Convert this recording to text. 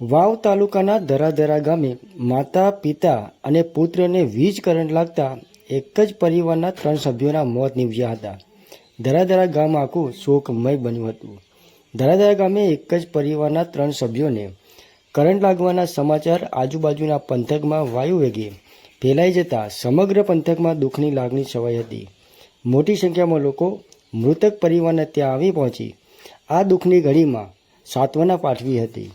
વાવ તાલુકાના ધરાધરા ગામે માતા, પિતા અને પુત્રને વીજ કરંટ લાગતા એક જ પરિવારના ત્રણ સભ્યોના મોત નીપજ્યા હતા. ધરાધરા ગામ આખું શોકમય બન્યું હતું. ધરાધરા ગામે એક જ પરિવારના ત્રણ સભ્યોને કરંટ લાગવાના સમાચાર આજુબાજુના પંથકમાં વાયુ વેગે ફેલાઈ જતા સમગ્ર પંથકમાં દુઃખની લાગણી છવાઈ હતી. મોટી સંખ્યામાં લોકો મૃતક પરિવારને ત્યાં આવી પહોંચી આ દુઃખની ઘડીમાં સાંત્વના પાઠવી હતી.